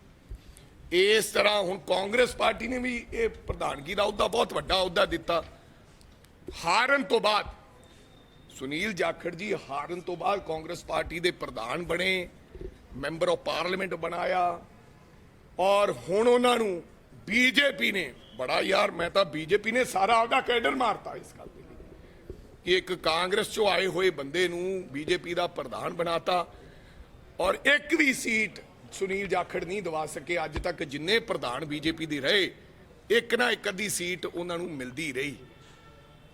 ਇਸ ਤਰ੍ਹਾਂ ਹੁਣ ਕਾਂਗਰਸ ਪਾਰਟੀ ਨੇ ਵੀ ਇਹ ਪ੍ਰਧਾਨਗੀ ਦਾ ਅਹੁਦਾ ਬਹੁਤ ਵੱਡਾ ਅਹੁਦਾ ਦਿੱਤਾ। ਹਾਰਨ ਤੋਂ ਬਾਅਦ। ਸੁਨੀਲ ਜਾਖੜ ਜੀ ਹਾਰਨ ਤੋਂ ਬਾਅਦ ਕਾਂਗਰਸ ਪਾਰਟੀ ਦੇ ਪ੍ਰਧਾਨ ਬਣੇ, ਮੈਂਬਰ ਆਫ ਪਾਰਲੀਮੈਂਟ ਬਣਾਇਆ ਔਰ ਹੁਣ ਉਹਨਾਂ ਨੂੰ ਬੀਜੇਪੀ ਨੇ ਬੜਾ ਯਾਰ, ਮੈਂ ਤਾਂ ਬੀਜੇਪੀ ਨੇ ਸਾਰਾ ਆਪਦਾ ਕੈਡਰ ਮਾਰਤਾ ਇਸ ਗੱਲ ਦੇ ਲਈ। ਕਿ ਇੱਕ ਕਾਂਗਰਸ ਚੋਂ ਆਏ ਹੋਏ ਬੰਦੇ ਨੂੰ ਬੀਜੇਪੀ ਦਾ ਪ੍ਰਧਾਨ ਬਣਾਤਾ ਔਰ ਇੱਕ ਵੀ ਸੀਟ ਸੁਨੀਲ ਜਾਖੜ ਨਹੀਂ ਦਵਾ ਸਕੇ, ਅੱਜ ਤੱਕ ਜਿੰਨੇ ਪ੍ਰਧਾਨ ਬੀਜੇਪੀ ਦੇ ਰਹੇ, ਇੱਕ ਨਾ ਇੱਕ ਅੱਧੀ ਸੀਟ ਉਹਨਾਂ ਨੂੰ ਮਿਲਦੀ ਰਹੀ।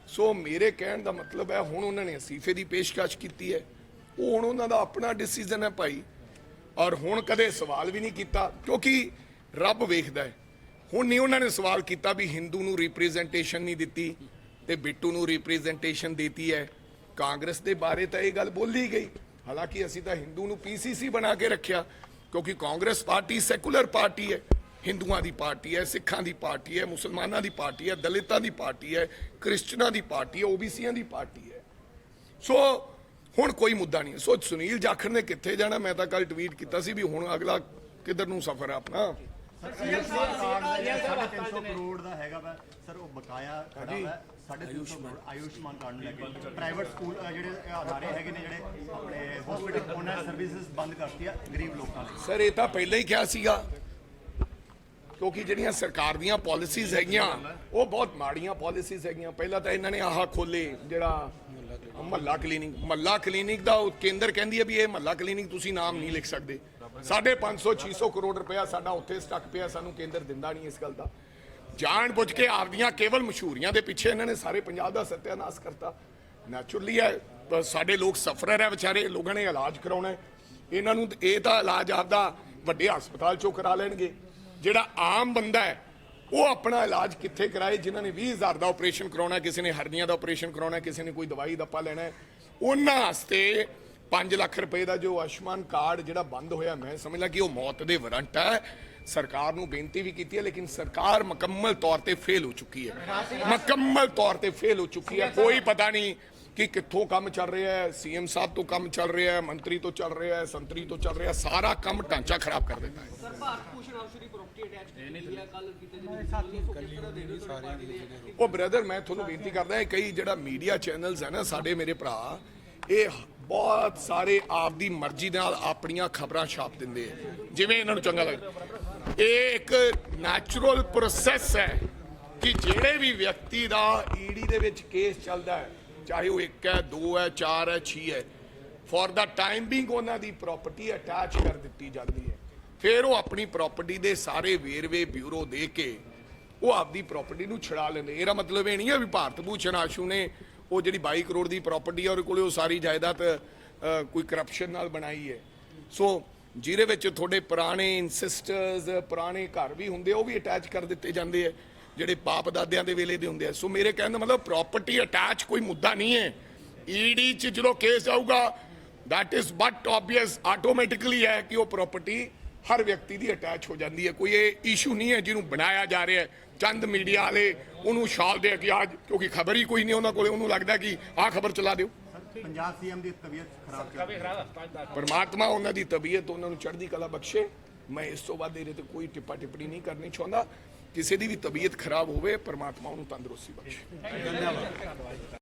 ਸੋ ਮੇਰੇ ਕਹਿਣ ਦਾ ਮਤਲਬ ਹੈ, ਹੁਣ ਉਹਨਾਂ ਨੇ ਅਸੀਫੇ ਦੀ ਪੇਸ਼ਕਸ਼ ਕੀਤੀ ਹੈ। ਉਹ ਹੁਣ ਉਹਨਾਂ ਦਾ ਆਪਣਾ ਡਿਸੀਜਨ ਹੈ ਭਾਈ। ਔਰ ਹੁਣ ਕਦੇ ਸਵਾਲ ਵੀ ਨਹੀਂ ਕੀਤਾ, ਕਿਉਂਕਿ ਰੱਬ ਵੇਖਦਾ ਹੈ। ਹੁਣ ਨਹੀਂ ਉਹਨਾਂ ਨੇ ਸਵਾਲ ਕੀਤਾ ਵੀ ਹਿੰਦੂ ਨੂੰ ਰਿਪਰੈਜ਼ੈਂਟੇਸ਼ਨ ਨਹੀਂ ਦਿੱਤੀ ਤੇ ਬਿੱਟੂ ਨੂੰ ਰਿਪਰੈਜ਼ੈਂਟੇਸ਼ਨ ਦਿੱਤੀ ਹੈ। ਕਾਂਗਰਸ ਦੇ ਬਾਰੇ ਤਾਂ ਇਹ ਗੱਲ ਬੋਲੀ ਗਈ। ਹਾਲਾਂਕਿ ਅਸੀਂ ਤਾਂ ਹਿੰਦੂ ਨੂੰ ਪੀਸੀਸੀ ਬਣਾ ਕੇ ਰੱਖਿਆ, ਕਿਉਂਕਿ ਕਾਂਗਰਸ ਪਾਰਟੀ ਸੈਕੂਲਰ ਪਾਰਟੀ ਹੈ। ਹਿੰਦੂਆਂ ਦੀ ਪਾਰਟੀ ਹੈ ਸਿੱਖਾਂ ਦੀ ਪਾਰਟੀ ਹੈ ਮੁਸਲਮਾਨਾਂ ਦੀ ਪਾਰਟੀ ਹੈ ਦਲਿਤਾਂ ਦੀ ਪਾਰਟੀ ਹੈ ਕ੍ਰਿਸਚਨਾਂ ਦੀ ਪਾਰਟੀ ਹੈ ਓਬੀਸੀਆਂ ਦੀ ਪਾਰਟੀ ਹੈ। ਸੋ ਹੁਣ ਕੋਈ ਮੁੱਦਾ ਨਹੀਂ। ਸੋ ਸੁਨੀਲ ਜਾਖੜ ਨੇ ਕਿੱਥੇ ਜਾਣਾ? ਮੈਂ ਤਾਂ ਕੱਲ ਟਵੀਟ ਕੀਤਾ ਸੀ ਵੀ ਹੁਣ ਅਗਲਾ ਕਿੱਧਰ ਨੂੰ ਸਫ਼ਰ ਹੈ ਆਪਣਾ? ਸਾਢੇ 300 ਕਰੋੜ ਦਾ ਹੈਗਾ ਵਾ। ਸਰ ਉਹ ਬਕਾਇਆ ਖੜਾ ਵਾ। ਸਾਢੇ 300 ਕਰੋੜ ਆਯੁਸ਼ਮਾਨ ਕਾਰਡ ਨੂੰ ਲੈ ਕੇ ਪ੍ਰਾਈਵੇਟ ਸਕੂਲ ਅ, ਜਿਹੜੇ ਅਦਾਰੇ ਹੈਗੇ ਨੇ ਜਿਹੜੇ ਆਪਣੇ ਹਸਪੀਟਲ ਉਹਨਾਂ ਸਰਵਿਸਿਜ਼ ਬੰਦ ਕਰਤੀ ਆ ਗਰੀਬ ਲੋਕਾਂ ਲਈ। ਸਰ ਇਹ ਤਾਂ ਪਹਿਲਾਂ ਹੀ ਕਿਹਾ ਸੀਗਾ। ਕਿਉਂਕਿ ਜਿਹੜੀਆਂ ਸਰਕਾਰ ਦੀਆਂ ਪਾਲਿਸੀਜ਼ ਹੈਗੀਆਂ, ਉਹ ਬਹੁਤ ਮਾੜੀਆਂ ਪਾਲਿਸੀਜ਼ ਹੈਗੀਆਂ। ਪਹਿਲਾਂ ਤਾਂ ਇਹਨਾਂ ਨੇ ਆਹ ਖੋਲੇ ਜਿਹੜਾ ਮਹੱਲਾ ਕਲੀਨਿਕ ਮਹੱਲਾ ਕਲੀਨਿਕ ਦਾ ਉਹ ਕੇਂਦਰ ਕਹਿੰਦੀ ਹੈ ਵੀ ਇਹ ਮਹੱਲਾ ਕਲੀਨਿਕ ਤੁਸੀਂ ਨਾਮ ਨਹੀਂ ਲਿਖ ਸਕਦੇ। ਸਾਢੇ 500 600 ਕਰੋੜ ਰੁਪਇਆ ਸਾਡਾ ਉੱਥੇ ਸਟਕ ਪਿਆ, ਸਾਨੂੰ ਕੇਂਦਰ ਦਿੰਦਾ ਨਹੀਂ ਇਸ ਗੱਲ ਦਾ। ਜਾਣ ਬੁੱਝ ਕੇ ਆਪਦੀਆਂ ਕੇਵਲ ਮਸ਼ਹੂਰੀਆਂ ਦੇ ਪਿੱਛੇ ਇਹਨਾਂ ਨੇ ਸਾਰੇ ਪੰਜਾਬ ਦਾ ਸਤਿਆਨਾਸ ਕਰਤਾ। ਨੈਚੁਰਲੀ ਹੈ ਸਾਡੇ ਲੋਕ ਸਫਰਰ ਹੈ ਵਿਚਾਰੇ, ਲੋਕਾਂ ਨੇ ਇਲਾਜ ਕਰਾਉਣਾ ਇਹਨਾਂ ਨੂੰ ਇਹ ਤਾਂ ਇਲਾਜ ਆਪਦਾ ਵੱਡੇ ਹਸਪਤਾਲ ਚੋਂ ਕਰਾ ਲੈਣਗੇ। ਜਿਹੜਾ ਆਮ ਬੰਦਾ ਹੈ, ਉਹ ਆਪਣਾ ਇਲਾਜ ਕਿੱਥੇ ਕਰਾਏ? ਜਿਨ੍ਹਾਂ ਨੇ 20000 ਦਾ ਆਪਰੇਸ਼ਨ ਕਰਾਉਣਾ, ਕਿਸੇ ਨੇ ਹਰਨੀਆਂ ਦਾ ਆਪਰੇਸ਼ਨ ਕਰਾਉਣਾ, ਕਿਸੇ ਨੇ ਕੋਈ ਦਵਾਈ ਦੱਪਾ ਲੈਣਾ ਉਹਨਾਂ ਵਾਸਤੇ 5 ਲੱਖ ਰੁਪਏ ਦਾ ਜੋ ਆਯੁਸ਼ਮਾਨ ਕਾਰਡ ਜਿਹੜਾ ਬੰਦ ਹੋਇਆ, ਮੈਂ ਸਮਝਦਾ ਕਿ ਉਹ ਮੌਤ ਦੇ ਵਾਰੰਟ ਹੈ। ਸਰਕਾਰ ਨੂੰ ਬੇਨਤੀ ਵੀ ਕੀਤੀ ਹੈ, ਲੇਕਿਨ ਸਰਕਾਰ ਮੁਕੰਮਲ ਤੌਰ ਤੇ ਫੇਲ ਹੋ ਚੁੱਕੀ ਹੈ। ਮੁਕੰਮਲ ਤੌਰ ਤੇ ਫੇਲ ਹੋ ਚੁੱਕੀ ਹੈ, ਕੋਈ ਪਤਾ ਨਹੀਂ ਕਿ ਕਿੱਥੋਂ ਕੰਮ ਚੱਲ ਰਿਹਾ ਹੈ ਸੀਐਮ ਸਾਹਿਬ ਤੋਂ ਕੰਮ ਚੱਲ ਰਿਹਾ ਹੈ ਮੰਤਰੀ ਤੋਂ ਚੱਲ ਰਿਹਾ ਹੈ ਸੰਤਰੀ ਤੋਂ ਚੱਲ ਰਿਹਾ ਸਾਰਾ ਕੰਮ ਢਾਂਚਾ ਖਰਾਬ ਕਰ ਦਿੱਤਾ ਹੈ। ਸਰ ਭਾਰਤ ਭੂਸ਼ਣ ਆਸ਼ੂ ਦੀ ਪ੍ਰਾਪਰਟੀ ਅਟੈਚ ਕੀਤੀ ਹੈ ਕੱਲ ਕਿਤੇ ਜਿਹੜੀ ਸਾਥੀ ਕਿਸ ਤਰ੍ਹਾਂ ਦੇ ਰਹੇ ਤੁਹਾਡੀ ਪਾਰਟੀ ਦੇ ਉਹ ਬ੍ਰਦਰ ਮੈਂ ਤੁਹਾਨੂੰ ਬੇਨਤੀ ਕਰਦਾ ਹਾਂ ਕਈ ਜਿਹੜਾ ਮੀਡੀਆ ਚੈਨਲਸ ਹੈ ਨਾ ਸਾਡੇ ਮੇਰੇ ਭਰਾ ਇਹ ਬਹੁਤ ਸਾਰੇ ਆਪਦੀ ਮਰਜ਼ੀ ਨਾਲ ਆਪਣੀਆਂ ਖਬਰਾਂ ਛਾਪ ਦਿੰਦੇ ਆ। ਜਿਵੇਂ ਇਹਨਾਂ ਨੂੰ ਚੰਗਾ ਲੱਗਦਾ ਇਹ ਇੱਕ ਨੈਚੁਰਲ ਪ੍ਰੋਸੈਸ ਹੈ ਕਿ ਜਿਹੜੇ ਵੀ ਵਿਅਕਤੀ ਦਾ ਈਡੀ ਦੇ ਵਿੱਚ ਕੇਸ ਚੱਲਦਾ ਹੈ ਚਾਹੇ ਉਹ ਇੱਕ ਹੈ, ਦੋ ਹੈ, ਚਾਰ ਹੈ 6 ਹੈ। ਫॉर ਦਾ ਟਾਈਮ ਬੀਂਗ ਉਹਨਾਂ ਦੀ ਪ੍ਰਾਪਰਟੀ ਅਟੈਚ ਕਰ ਦਿੱਤੀ ਜਾਂਦੀ ਹੈ। ਫਿਰ ਉਹ ਆਪਣੀ ਪ੍ਰਾਪਰਟੀ ਦੇ ਸਾਰੇ ਵੇਰਵੇ ਬਿਊਰੋ ਦੇ ਕੇ ਉਹ ਆਪਦੀ ਪ੍ਰਾਪਰਟੀ ਨੂੰ ਛੁਡਾ ਲੈਂਦੇ ਇਹਦਾ ਮਤਲਬ ਇਹ ਨਹੀਂ ਹੈ ਵੀ ਭਾਰਤ ਭੂਸ਼ਣ ਆਸ਼ੂ ਨੇ ਉਹ ਜਿਹੜੀ 22 ਕਰੋੜ ਦੀ ਪ੍ਰਾਪਰਟੀ ਹੈ ਉਹਦੇ ਕੋਲੇ ਉਹ ਸਾਰੀ ਜਾਇਦਾਦ ਕੋਈ ਕਰਪਸ਼ਨ ਨਾਲ ਬਣਾਈ ਹੈ। ਸੋ ਜਿਹਦੇ ਵਿੱਚ ਤੁਹਾਡੇ ਪੁਰਾਣੇ ਇਨਸਿਸਟਰਸ ਪੁਰਾਣੇ ਘਰ ਵੀ ਹੁੰਦੇ ਉਹ ਵੀ ਅਟੈਚ ਕਰ ਦਿੱਤੇ ਜਾਂਦੇ ਆ। ਜਿਹੜੇ ਬਾਪ ਦਾਦਿਆਂ ਦੇ ਵੇਲੇ ਦੇ ਹੁੰਦੇ ਆ। ਸੋ ਮੇਰੇ ਕਹਿਣ ਦਾ ਮਤਲਬ ਪ੍ਰਾਪਰਟੀ ਅਟੈਚ ਕੋਈ ਮੁੱਦਾ ਨਹੀਂ ਹੈ। ਈਡੀ ਚ ਜਦੋਂ ਕੇਸ ਆਊਗਾ that is but obvious automatically ਹੈ ਕਿ ਉਹ ਪ੍ਰਾਪਰਟੀ ਹਰ ਵਿਅਕਤੀ ਦੀ ਅਟੈਚ ਹੋ ਜਾਂਦੀ ਹੈ। ਕੋਈ ਇਹ ਇਸ਼ੂ ਨਹੀਂ ਹੈ ਜਿਹਨੂੰ ਬਣਾਇਆ ਜਾ ਰਿਹਾ ਹੈ। ਚੰਦ ਮੀਡੀਆ ਵਾਲੇ ਉਹਨੂੰ ਛਾਲ ਦੇ ਕੇ ਅੱਜ ਕਿਉਂਕਿ ਖਬਰ ਹੀ ਕੋਈ ਨਹੀਂ ਉਹਨਾਂ ਕੋਲੇ ਉਹਨੂੰ ਲੱਗਦਾ ਕਿ ਆਹ ਖਬਰ ਚਲਾ ਦਿਓ। ਪੰਜਾਬ ਸੀਐਮ ਦੀ ਤਬੀਅਤ ਖਰਾਬ ਚੱਲ ਰਹੀ ਹੈ। ਪਰਮਾਤਮਾ ਉਹਨਾਂ ਦੀ ਤਬੀਅਤ ਉਹਨਾਂ ਨੂੰ ਚੜ੍ਹਦੀ ਕਲਾ ਬਖਸ਼ੇ। ਮੈਂ ਇਸ ਤੋਂ ਬਾਅਦ ਇਹਦੇ ਤੇ ਕੋਈ ਟਿੱਪਾ ਟਿੱਪਣੀ ਨਹੀਂ ਕਰਨੀ ਚਾਹੁੰਦਾ। ਕਿਸੇ ਦੀ ਵੀ ਤਬੀਅਤ ਖਰਾਬ ਹੋਵੇ ਪਰਮਾਤਮਾ ਉਹਨੂੰ ਤੰਦਰੁਸਤੀ ਬਖਸ਼ੇ।